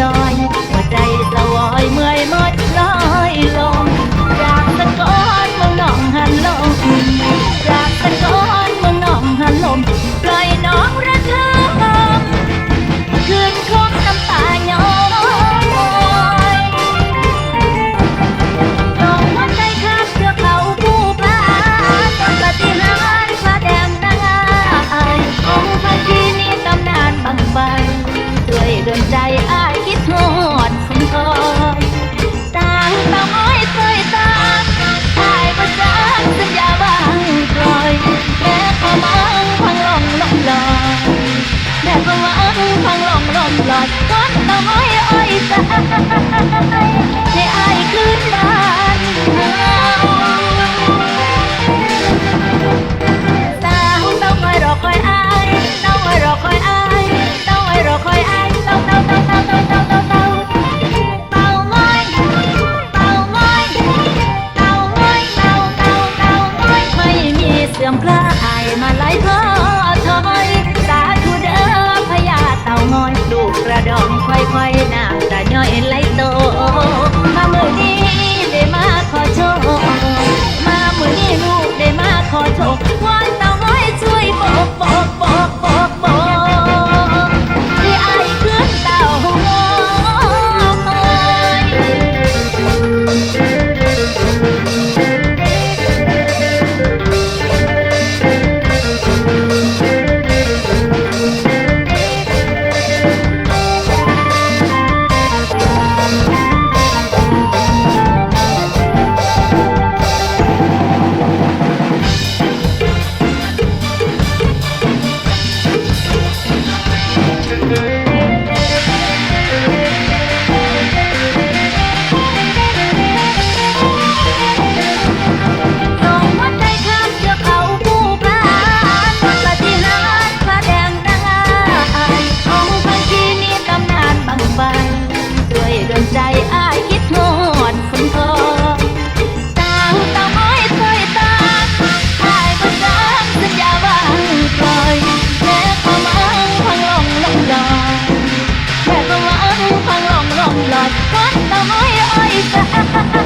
จอยหัวใจสะวอยเมื่อยมดลอยลงจากตะกอนเมืองน้องหันลมจากตะกอนเมืองน้องหันลมปล่อยน้องรั っとの燃え置いた出会いくらい my now. Ha ha ha ha!